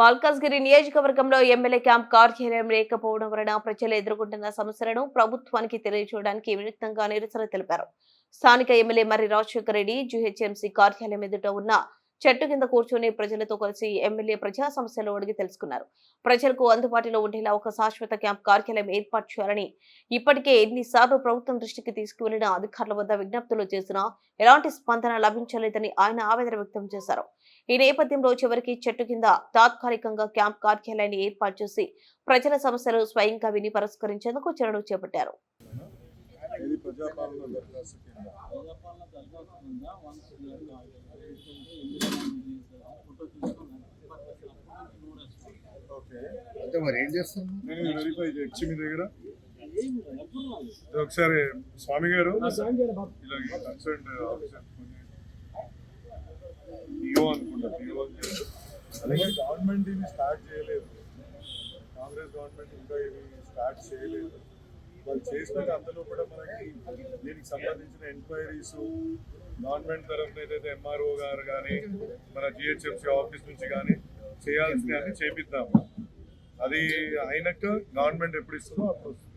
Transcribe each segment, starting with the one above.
మల్కాజ్గిరి నియోజకవర్గంలో MLA camp కార్యాలయం లేకపోవడం వలన ప్రజలు ఎదుర్కొంటున్న సమస్యలను ప్రభుత్వానికి తెలియజేయడానికి వినూత్నంగా నిరసన తెలిపారు. స్థానిక ఎమ్మెల్యే మర్రి రాజశేఖర రెడ్డి జీహెచ్ఎంసీ కార్యాలయం ఎదుట ఉన్న చెట్టు కింద కూర్చొని ప్రజలతో కలిసి ఎమ్మెల్యే ప్రజా సమస్యలు అడిగి తెలుసుకున్నారు. ప్రజలకు అందుబాటులో ఉండేలా ఒక శాశ్వత క్యాంప్ కార్యాలయం ఏర్పాటు చేయాలని ఇప్పటికే ఎన్నిసార్లు ప్రభుత్వం దృష్టికి తీసుకువెళ్ళిన అధికారుల వద్ద విజ్ఞప్తులు చేసినా ఎలాంటి స్పందన లభించలేదని ఆయన ఆవేదన వ్యక్తం చేశారు. ఈ నేపథ్యంలో చివరికి చెట్టు కింద తాత్కాలికంగా క్యాంప్ కార్యాలయాన్ని ఏర్పాటు చేసి ప్రజల సమస్యలు స్వయంగా విని పరిష్కరించేందుకు చర్యలు చేపట్టారు. ఇది ప్రజాపాలన దరఖాస్తు కింద ప్రజాపాలన దరఖాస్తు ఉందా వన్స్ ఫోటో తీసుకున్నాను ఓకే అంటే మరి ఏం చేస్తున్నాం నేను ఇది వెరిఫై చేయొచ్చు మీ దగ్గర? ఏం అర్థం ఇది ఒకసారి స్వామి గారు కన్సర్న్ ఆఫీసర్. డిఓ అనుకుంటా డిఓ అలాగే గవర్నమెంట్ ఇది స్టార్ట్ చేయలేదు. కాంగ్రెస్ గవర్నమెంట్ ఇంకా ఇది స్టార్ట్ చేయలేదు. వాళ్ళు చేసినాక అందులో కూడా మనకి దీనికి సంబంధించిన ఎంక్వైరీస్ గవర్నమెంట్ తరఫున ఏదైతే ఎంఆర్ఓ గారు కానీ మన జిహెచ్ఎంసీ ఆఫీస్ నుంచి కానీ చేయాల్సిన అని చేపిద్దాము. అది అయినాక గవర్నమెంట్ ఎప్పుడు ఇస్తుందో అప్పుడు వస్తుంది.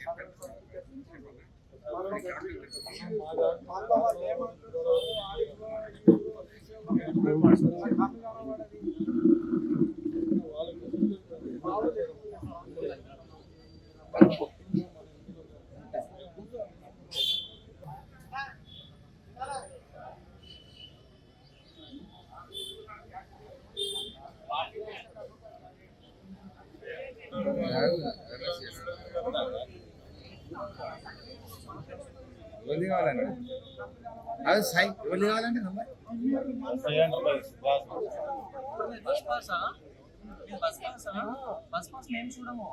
చాలా మీ పేరండి గణేష్ అని పంపిస్తుంది ఎవరిది కావాలండి. అది సై ఎవరిది కావాలండి నంబర్? బస్ పాసా. బస్ పాసా? Bus pass? మేము చూడము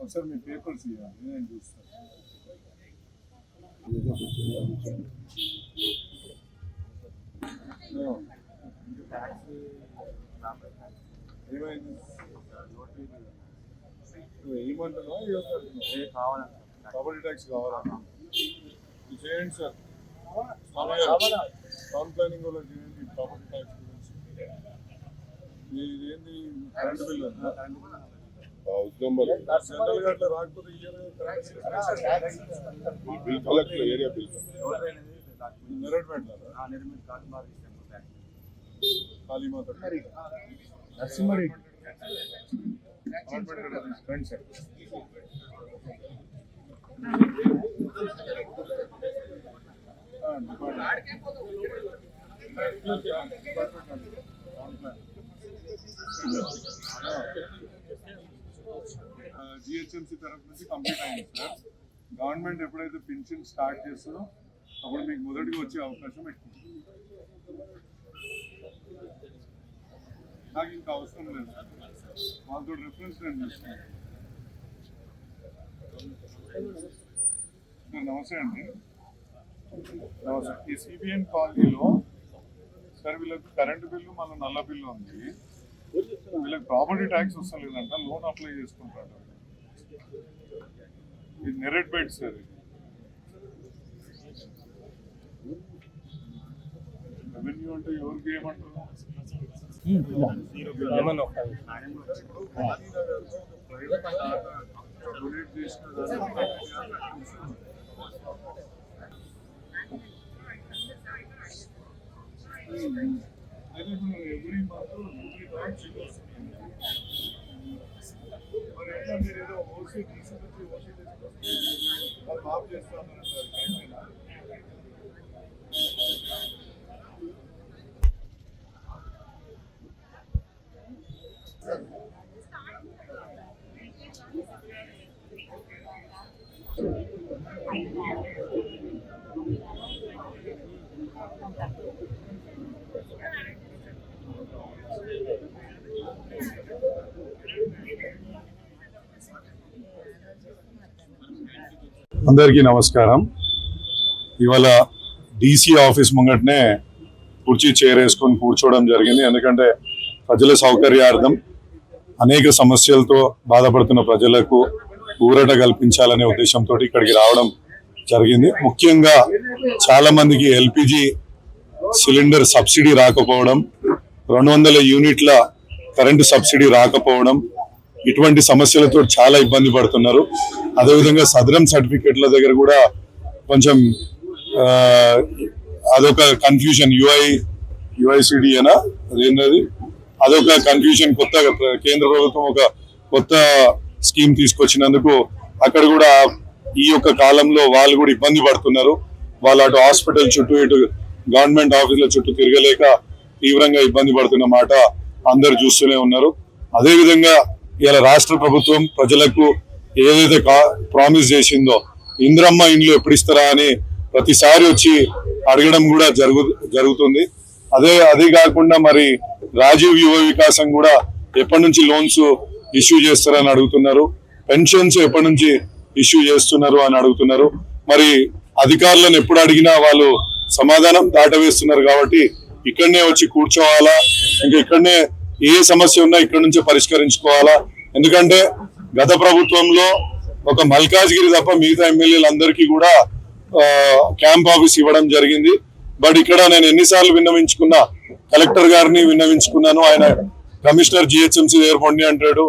ఒకసారి మీ పేపర్స్ ఇవ్వాలి నేను చూస్తాను. No. ఏమైంది నువ్వు ఏమంటున్నావు ఏమంటున్నావు ప్రాపర్టీ ట్యాక్స్ కావాలా ఇది చేయండి సార్ టౌన్ ప్లానింగ్ కూడా చేయండి ప్రాపర్టీ ట్యాక్స్ గురించి ఇది ఏంది కరెంట్ బిల్ సెంట్రల్ గా అట్లా రాకపోతే year bill collector area bill నెరట్ పెట్టాలా కాళీమాత నరసింహారెడ్డి అపార్ట్మెంట్ కదా రండి సార్ జిహెచ్ఎంసీ తరఫు నుంచి కంప్లీట్ అయింది సార్ గవర్నమెంట్ ఎప్పుడైతే పింఛన్ స్టార్ట్ చేస్తుందో అప్పుడు మీకు మొదటిగా వచ్చే అవకాశం ఎక్కువ. నాకు ఇంకా అవసరం లేదు. వాళ్ళతో రిఫరెన్స్ నేను తీసుకున్నాను నమస్తే అండి. నమస్తే. ఈ సిబిఎన్ కాలనీలో సార్ వీళ్ళకి కరెంటు బిల్లు మళ్ళీ నల్ల బిల్లు ఉంది. వీళ్ళకి ప్రాపర్టీ ట్యాక్స్ వస్తలేదంట లోన్ అప్లై చేసుకుంటాడు ఇది నెరెట్ బెడ్ సార్ ఇది. రెవెన్యూ అంటే ఎవరికి ఏమంటారు డొనేట్ చేసిన ఇప్పుడు మరి ఎట్లా మీరు ఏదో ఓసీ డీసీ ఓసీ తెచ్చుకొస్తే మాఫ్ చేస్తామన్నారు అందరికీ నమస్కారం. ఇవాళ డీసీ ఆఫీస్ ముంగటనే కుర్చీ చేరేసుకొని కూర్చోవడం జరిగింది. ఎందుకంటే ప్రజల సౌకర్యార్థం అనేక సమస్యలతో బాధపడుతున్న ప్రజలకు ఊరట కల్పించాలనే ఉద్దేశంతో ఇక్కడికి రావడం జరిగింది. ముఖ్యంగా చాలామందికి ఎల్పిజి సిలిండర్ సబ్సిడీ రాకపోవడం రెండు వందల యూనిట్ల కరెంటు సబ్సిడీ రాకపోవడం ఇటువంటి సమస్యలతో చాలా ఇబ్బంది పడుతున్నారు. అదేవిధంగా సదరం సర్టిఫికెట్ల దగ్గర కూడా కొంచెం అదొక కన్ఫ్యూజన్ యుఐ యుఐసిడి అనా అదేంటది అదొక కన్ఫ్యూజన్ కొత్త కేంద్ర ప్రభుత్వం ఒక కొత్త స్కీమ్ తీసుకొచ్చినందుకు అక్కడ కూడా ఈ యొక్క కాలంలో వాళ్ళు కూడా ఇబ్బంది పడుతున్నారు. వాళ్ళు అటు హాస్పిటల్ చుట్టూ ఇటు గవర్నమెంట్ ఆఫీసుల చుట్టూ తిరగలేక తీవ్రంగా ఇబ్బంది పడుతున్న మాట అందరు చూస్తూనే ఉన్నారు. అదేవిధంగా ఇలా రాష్ట్ర ప్రభుత్వం ప్రజలకు ఏదైతే ప్రామిస్ చేసిందో ఇంద్రమ్మ ఇండ్లు ఎప్పుడు ఇస్తారా అని ప్రతిసారి వచ్చి అడగడం కూడా జరుగు జరుగుతుంది. అదే అది కాకుండా మరి రాజీవ్ యువ వికాసం కూడా ఎప్పటి నుంచి లోన్స్ ఇష్యూ చేస్తారని అడుగుతున్నారు. పెన్షన్స్ ఎప్పటి నుంచి ఇష్యూ చేస్తున్నారు అని అడుగుతున్నారు. మరి అధికారులను ఎప్పుడు అడిగినా వాళ్ళు సమాధానం దాటవేస్తున్నారు కాబట్టి ఇక్కడనే వచ్చి కూర్చోవాలా? ఇంకా ఇక్కడనే ఏ సమస్య ఉన్నా ఇక్కడ నుంచే పరిష్కరించుకోవాలా? ఎందుకంటే గత ప్రభుత్వంలో ఒక మల్కాజ్గిరి తప్ప మిగతా ఎమ్మెల్యేలందరికీ కూడా క్యాంప్ ఆఫీస్ ఇవ్వడం జరిగింది. బట్ ఇక్కడ నేను ఎన్నిసార్లు విన్నవించుకున్నా కలెక్టర్ గారిని విన్నవించుకున్నాను. ఆయన కమిషనర్ జిహెచ్ఎంసీ దగ్గర పొండి అంటాడు.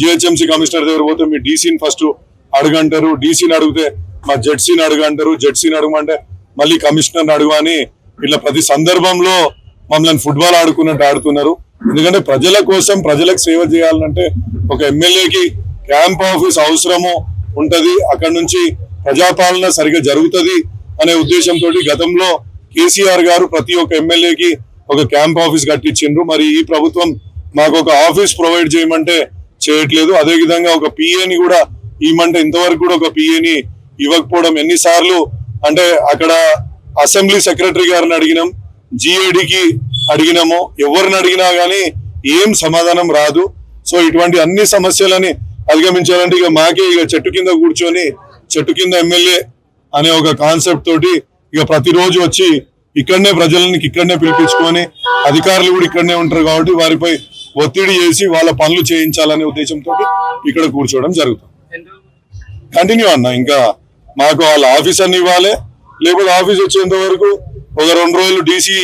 జిహెచ్ఎంసీ కమిషనర్ దగ్గర పోతే మీ డీసీని ఫస్ట్ అడుగంటారు. డీసీని అడిగితే మా జెడ్సీని అడుగంటారు. జెడ్సీని అడగమంటే మళ్ళీ కమిషనర్ని అడుగు అని ఇట్లా ప్రతి సందర్భంలో మమ్మల్ని ఫుట్బాల్ ఆడుకున్నట్టు ఆడుతున్నారు. ఎందుకంటే ప్రజల కోసం ప్రజలకు సేవ చేయాలంటే ఒక ఎమ్మెల్యేకి క్యాంప్ ఆఫీస్ అవసరము ఉంటది. అక్కడ నుంచి ప్రజాపాలన సరిగా జరుగుతుంది అనే ఉద్దేశంతో గతంలో కేసీఆర్ గారు ప్రతి ఒక్క ఎమ్మెల్యేకి ఒక క్యాంప్ ఆఫీస్ కట్టించిండ్రు. మరి ఈ ప్రభుత్వం మాకు ఒక ఆఫీస్ ప్రొవైడ్ చేయమంటే చేయట్లేదు. అదే విధంగా ఒక పిఏని కూడా ఇవ్వమంటే ఇంతవరకు కూడా ఒక పిఏని ఇవ్వకపోవడం ఎన్నిసార్లు అంటే అక్కడ అసెంబ్లీ సెక్రటరీ గారిని అడిగినాం. జిఏడికి అడిగినాము ఎవరిని అడిగినా కానీ ఏం సమాధానం రాదు. సో ఇటువంటి అన్ని సమస్యలని అధిగమించాలంటే ఇక మాకే ఇక చెట్టు కింద కూర్చొని చెట్టు కింద ఎమ్మెల్యే అనే ఒక కాన్సెప్ట్ తోటి ఇక ప్రతిరోజు వచ్చి ఇక్కడనే ప్రజలని ఇక్కడనే పిలిపించుకొని అధికారులు కూడా ఇక్కడనే ఉంటారు కాబట్టి వారిపై ఒత్తిడి చేసి వాళ్ళ పనులు చేయించాలనే ఉద్దేశంతో ఇక్కడ కూర్చోవడం జరుగుతుంది. కంటిన్యూ అన్న ఇంకా మాకు వాళ్ళ ఆఫీస్ అన్ని ఇవ్వాలి. లేకపోతే ఆఫీస్ వచ్చేంత వరకు ఒక రెండు రోజులు డీసీ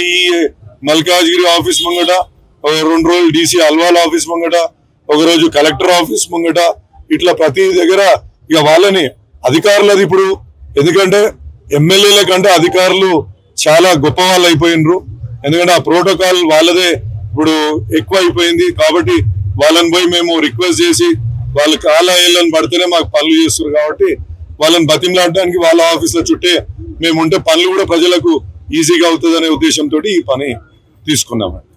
మల్కాజ్గిరి ఆఫీస్ ముంగట ఒక రెండు రోజులు డీసీ అల్వాల్ ఆఫీస్ ముంగట ఒకరోజు కలెక్టర్ ఆఫీస్ ముంగట ఇట్లా ప్రతి దగ్గర ఇక వాళ్ళని అధికారులది ఇప్పుడు. ఎందుకంటే ఎమ్మెల్యేల కంటే అధికారులు చాలా గొప్ప వాళ్ళు అయిపోయినరు. ఎందుకంటే ఆ ప్రోటోకాల్ వాళ్ళదే ఇప్పుడు ఎక్కువ అయిపోయింది కాబట్టి వాళ్ళని పోయి మేము రిక్వెస్ట్ చేసి వాళ్ళ కాల పడితేనే మాకు పనులు చేస్తారు కాబట్టి వాళ్ళని బతిమలాడడానికి వాళ్ళ ఆఫీసుల చుట్టే మేము ఉంటే పనులు కూడా ప్రజలకు ఈజీగా అవుతుంది అనే ఉద్దేశంతో ఈ పని. తీసుకున్నామండి.